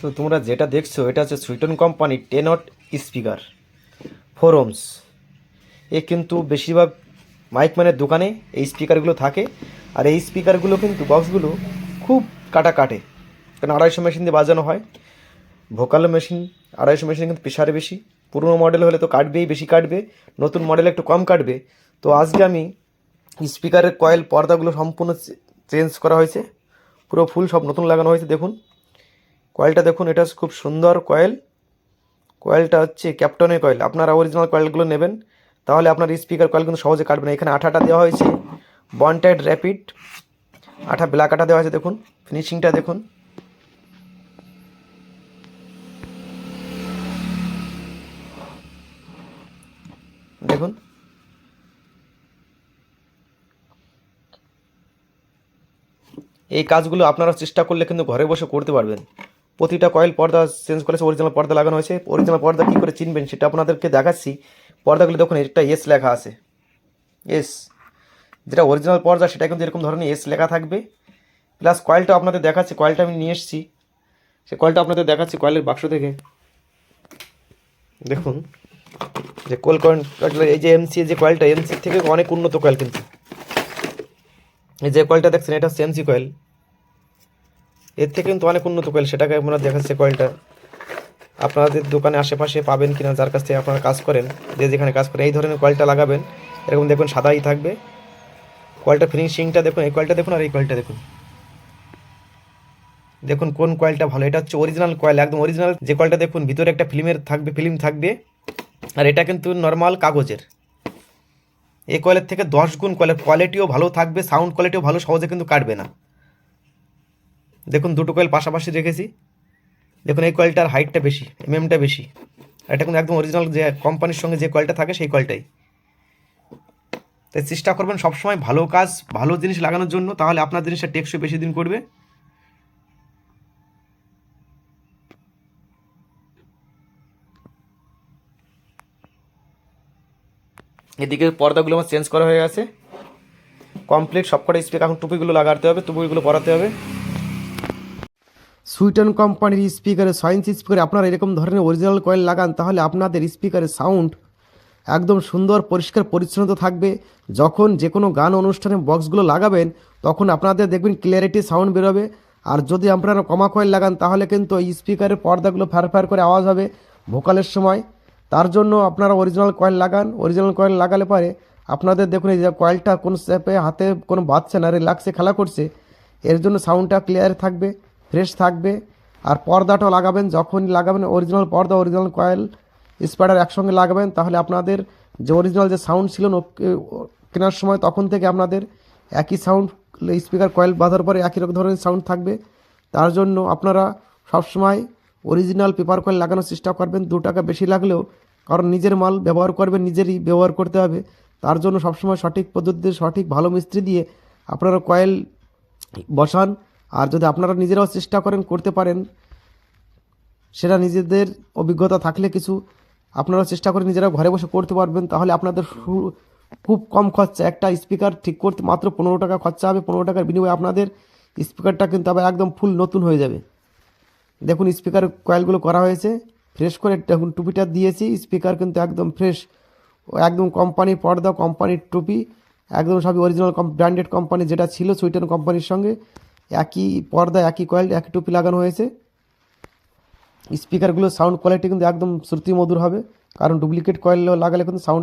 তো তোমরা যেটা দেখছ, এটা হচ্ছে সুইটন কোম্পানি টেনট স্পিকার ফোর ওমস এ কিন্তু বেশিরভাগ মাইক ম্যানের দোকানে এই স্পিকারগুলো থাকে। আর এই স্পিকারগুলো কিন্তু বক্সগুলো খুব কাটা কাটে। কারণ আড়াইশো মেশিন দিয়ে বাজানো হয়। ভোকাল মেশিন আড়াইশো মেশিন কিন্তু প্রেশারে বেশি। পুরনো মডেল হলে তো কাটবেই, বেশি কাটবে। নতুন মডেল একটু কম কাটবে। তো আজকে আমি স্পিকারের কয়েল পর্দাগুলো সম্পূর্ণ চেঞ্জ করা হয়েছে। পুরো ফুল সব নতুন লাগানো হয়েছে, দেখুন। কয়েলটা দেখুন, এটা খুব সুন্দর কয়েল। কয়েলটা হচ্ছে ক্যাপ্টনের কয়েল। আপনারা অরিজিনাল কয়েলগুলো নেবেন, তাহলে আপনার স্পিকার কয়েল কিন্তু সহজে কাটবে না। এখানে আঠাটা দেওয়া হয়েছে বনটাইড র্যাপিড আঠা ব্ল্যাক আঠা দেওয়া হয়েছে দেখুন ফিনিশিংটা দেখুন। দেখুন। এই কাজগুলো আপনারা চেষ্টা করলে কিন্তু ঘরে বসে করতে পারবেন। প্রতিটা কয়েল পর্দা চেঞ্জ করেছে অরিজিনাল পর্দা লাগানো হয়েছে। অরিজিনাল পর্দা কী করে চিনবেন সেটা আপনাদেরকে দেখাচ্ছি। পর্দাগুলো দেখুন, একটা এস লেখা আছে। এস যেটা অরিজিনাল পর্দা, সেটা কিন্তু এরকম ধরনের এস লেখা থাকবে। প্লাস কয়েলটা আপনাদের দেখাচ্ছি, কয়েলটা আমি নিয়ে এসেছি। সে কয়েলটা আপনাদের দেখাচ্ছি কয়েলের বাক্স থেকে। দেখুন, যে কোল কয়েল এই যে এমসি যে কয়েলটা এমসি থেকে অনেক উন্নত কয়েল কিন্তু। এই যে কয়েলটা দেখছেন, এটা হচ্ছে এমসি কয়েল। এর থেকে কিন্তু অনেক উন্নত কয়েল সেটাকে আপনারা দেখাচ্ছে কয়েলটা আপনাদের দোকানে আশেপাশে পাবেন কিনা, যার কাছ থেকে আপনারা কাজ করেন, যে যেখানে কাজ করেন এই ধরনের কয়েলটা লাগাবেন। এরকম দেখুন সাদাই থাকবে। কয়েলটা ফিনিশিংটা দেখুন, এই কয়েলটা দেখুন আর এই কয়েলটা দেখুন। দেখুন কোন কয়েলটা ভালো। এটা হচ্ছে অরিজিনাল কয়েল একদম অরিজিনাল যে কয়েলটা দেখুন, ভিতরে একটা ফিল্মের থাকবে ফিল্ম থাকবে। আর এটা কিন্তু নর্মাল কাগজের। এই কয়েলের থেকে দশ গুণ কয়েলের কোয়ালিটিও ভালো থাকবে সাউন্ড কোয়ালিটিও ভালো, সহজে কিন্তু কাটবে না। দেখুন, দুটো কয়েল পাশাপাশি রেখেছি। দেখুন, এই কয়েলটার হাইটটা বেশি এমএমটা বেশি। আর এটা কিন্তু একদম অরিজিনাল যে কোম্পানির সঙ্গে যে কয়েলটা থাকে, সেই কয়েলটাই তাই চেষ্টা করবেন সবসময় ভালো কাজ, ভালো জিনিস লাগানোর জন্য, তাহলে আপনার জিনিসটা টেকসই বেশি দিন করবে। এদিকে পর্দাগুলো আমার চেঞ্জ করা হয়ে গেছে। কমপ্লিট সবকটা স্পিকার এখন টুপিগুলো লাগাতে হবে, টুপিগুলো পরাতে হবে। সুইটন কোম্পানির স্পিকারে সয়েন্স স্পিকারে আপনারা এরকম ধরনের অরিজিনাল কয়েল লাগান, তাহলে আপনাদের স্পিকারের সাউন্ড একদম সুন্দর, পরিষ্কার, পরিচ্ছন্নতা থাকবে। যখন যে কোনো গান অনুষ্ঠানে বক্সগুলো লাগাবেন, তখন আপনাদের দেখবেন ক্লিয়ারিটি সাউন্ড বেরোবে। আর যদি আপনারা কমা কয়েল লাগান, তাহলে কিন্তু স্পিকারের পর্দাগুলো ফ্যার ফ্যার করে আওয়াজ হবে ভোকালের সময়। তার জন্য আপনারা অরিজিনাল কয়েল লাগান। অরিজিনাল কয়েল লাগালে পরে আপনাদের দেখুন এই যে কয়েলটা কোন স্টেপে হাতে কোনো বাজছে না রিল্যাক্সে খেলা করছে। এর জন্য সাউন্ডটা ক্লিয়ার থাকবে। ফ্রেশ থাকবে। আর পর্দাটাও লাগাবেন যখন লাগাবেন অরিজিনাল পর্দা অরিজিনাল কয়েল স্পাইডার একসঙ্গে লাগাবেন, তাহলে আপনাদের যে অরিজিনাল যে সাউন্ড ছিল কেনার সময়, তখন থেকে আপনাদের একই সাউন্ড স্পিকার কয়েল বাঁধার পরে একই রকম ধরনের সাউন্ড থাকবে। তার জন্য আপনারা সবসময় অরিজিনাল পেপার কয়েল লাগানোর চেষ্টা করবেন। দু টাকা বেশি লাগলেও, কারণ নিজের মাল ব্যবহার করবেন, নিজেরই ব্যবহার করতে হবে। তার জন্য সবসময় সঠিক পদ্ধতিতে, সঠিক ভালো মিস্ত্রি দিয়ে আপনারা কয়েল বসান। আর যদি আপনারা নিজেরাও চেষ্টা করেন, করতে পারেন, সেটা নিজেদের অভিজ্ঞতা থাকলে কিছু আপনারা চেষ্টা করে নিজেরা ঘরে বসে করতে পারবেন। তাহলে আপনাদের খুব কম খরচা একটা স্পিকার ঠিক করতে মাত্র পনেরো টাকা খরচা হবে। পনেরো টাকার বিনিময়ে আপনাদের স্পিকারটা কিন্তু আবার একদম ফুল নতুন হয়ে যাবে। দেখুন, স্পিকার কয়েলগুলো করা হয়েছে। ফ্রেশ করে দেখুন, টুপিটা দিয়েছি। স্পিকার কিন্তু একদম ফ্রেশ। একদম কোম্পানির পর্দা, কোম্পানির টুপি, একদম সবই অরিজিনাল ব্র্যান্ডেড কোম্পানি যেটা ছিল, সুইটেন কোম্পানির সঙ্গে। একই পর্দা একই কয়েল একই টুপি লাগানো হয়েছে। স্পিকারগুলোর সাউন্ড কোয়ালিটি কিন্তু একদম শ্রুতি মধুর হবে। কারণ ডুপ্লিকেট কয়েল লাগালে কিন্তু সাউন্ড